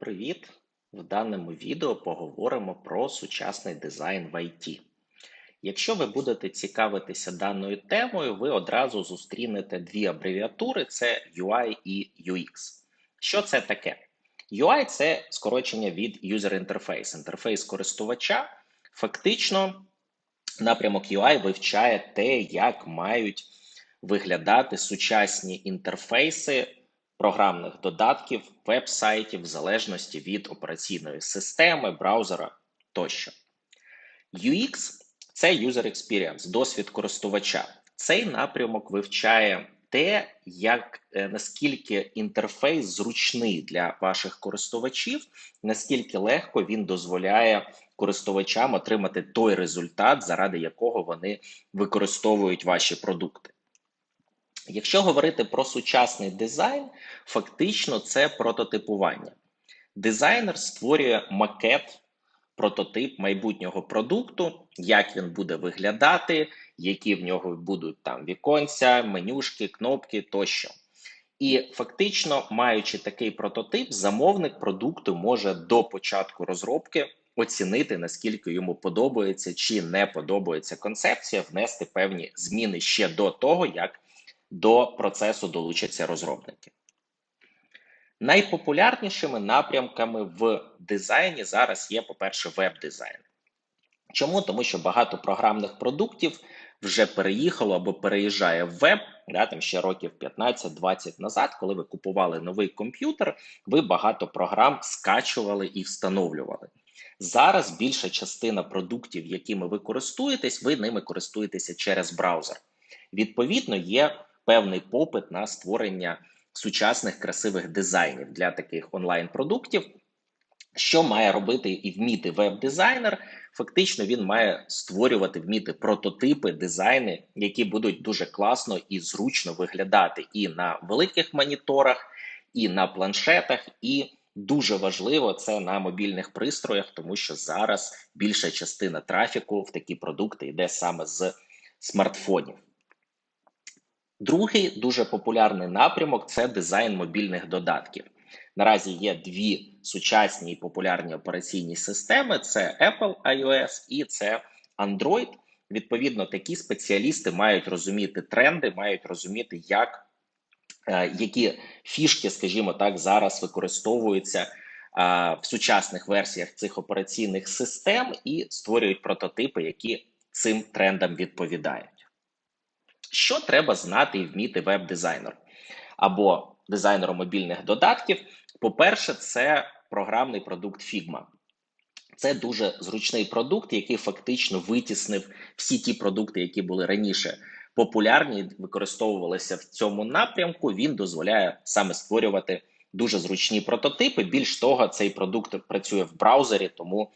Привіт! В даному відео поговоримо про сучасний дизайн в IT. Якщо ви будете цікавитися даною темою, ви одразу зустрінете дві абревіатури: це UI і UX. Що це таке? UI це скорочення від User Interface, інтерфейс користувача. Фактично, напрямок UI вивчає те, як мають виглядати сучасні інтерфейси програмних додатків, веб-сайтів в залежності від операційної системи, браузера тощо. UX це User Experience, досвід користувача. Цей напрямок вивчає те, як е, наскільки інтерфейс зручний для ваших користувачів, наскільки легко він дозволяє користувачам отримати той результат, заради якого вони використовують ваші продукти. Якщо говорити про сучасний дизайн, фактично це прототипування. Дизайнер створює макет, прототип майбутнього продукту, як він буде виглядати, які в нього будуть там віконця, менюшки, кнопки тощо. І фактично, маючи такий прототип, замовник продукту може до початку розробки оцінити, наскільки йому подобається чи не подобається концепція, внести певні зміни ще до того, як до процесу долучаться розробники. Найпопулярнішими напрямками в дизайні зараз є, по-перше, веб-дизайн. Чому? Тому що багато програмних продуктів вже переїхало або переїжджає в веб, да, там ще років 15-20 назад, коли ви купували новий комп'ютер, ви багато програм скачували і встановлювали. Зараз більша частина продуктів, якими ви користуєтесь, ви ними користуєтеся через браузер. Відповідно, є певний попит на створення сучасних красивих дизайнів для таких онлайн-продуктів. Що має робити і вміти веб-дизайнер? Фактично, він має створювати вміти прототипи, дизайни, які будуть дуже класно і зручно виглядати і на великих моніторах, і на планшетах, і дуже важливо це на мобільних пристроях, тому що зараз більша частина трафіку в такі продукти йде саме з смартфонів. Другий дуже популярний напрямок це дизайн мобільних додатків. Наразі є дві сучасні і популярні операційні системи: це Apple iOS і це Android. Відповідно, такі спеціалісти мають розуміти тренди, мають розуміти, як е, які фішки, скажімо так, зараз використовуються е, в сучасних версіях цих операційних систем і створюють прототипи, які цим трендам відповідають. Що треба знати і вміти веб-дизайнер або дизайнеру мобільних додатків? По-перше, це програмний продукт Figma. Це дуже зручний продукт, який фактично витіснив всі ті продукти, які були раніше популярні, використовувалися в цьому напрямку. Він дозволяє саме створювати дуже зручні прототипи. Більш того, цей продукт працює в браузері, тому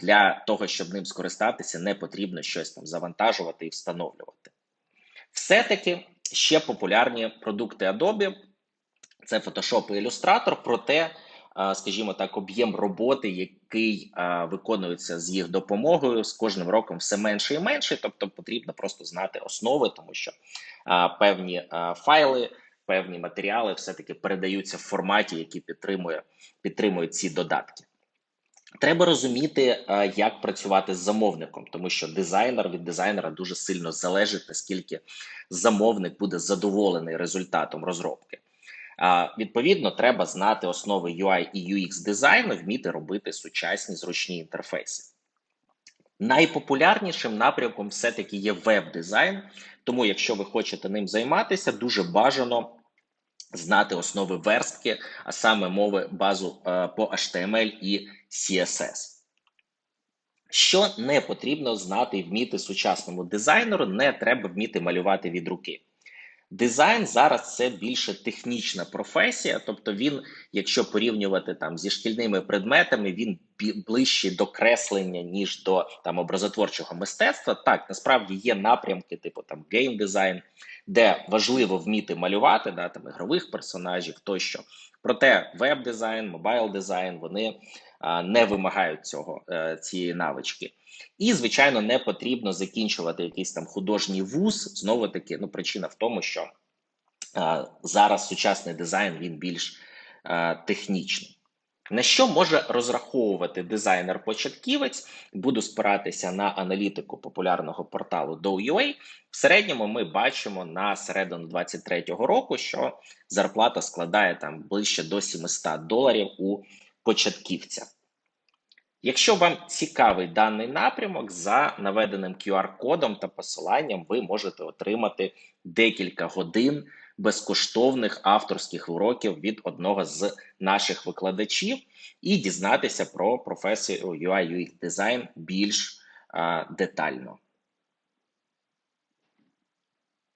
для того, щоб ним скористатися, не потрібно щось там завантажувати і встановлювати. Все-таки ще популярні продукти Adobe це Photoshop і Illustrator, проте, скажімо так, об'єм роботи, який виконується з їх допомогою, з кожним роком все менше і менше. Тобто потрібно просто знати основи, тому що певні файли, певні матеріали все-таки передаються в форматі, який підтримує підтримують ці додатки. Треба розуміти, е, як працювати з замовником, тому що дизайнер від дизайнера дуже сильно залежить, наскільки замовник буде задоволений результатом розробки. Відповідно, треба знати основи UI і UX дизайну, вміти робити сучасні зручні інтерфейси. Найпопулярнішим напрямком все-таки є веб-дизайн, тому, якщо ви хочете ним займатися, дуже бажано знати основи верстки, а саме мови базу е, по HTML і CSS. Що не потрібно знати і вміти сучасному дизайнеру, не треба вміти малювати від руки. Дизайн зараз це більше технічна професія, тобто він, якщо порівнювати там зі шкільними предметами, він ближчий до креслення, ніж до там образотворчого мистецтва. Так, насправді є напрямки, типу там гейм дизайн, де важливо вміти малювати, да, там ігрових персонажів тощо. Проте веб-дизайн, мобайл дизайн вони а, не вимагають цього е, цієї навички. І, звичайно, не потрібно закінчувати якийсь там художній вуз. Знову таки, ну причина в тому, що а, зараз сучасний дизайн він більш а, технічний. На що може розраховувати дизайнер-початківець? Буду спиратися на аналітику популярного порталу Dow.ua. В середньому ми бачимо на середину 2023 року, що зарплата складає там ближче до 700 доларів у початківця. Якщо вам цікавий даний напрямок, за наведеним QR-кодом та посиланням ви можете отримати декілька годин безкоштовних авторських уроків від одного з наших викладачів і дізнатися про професію UI UX дизайн більш детально.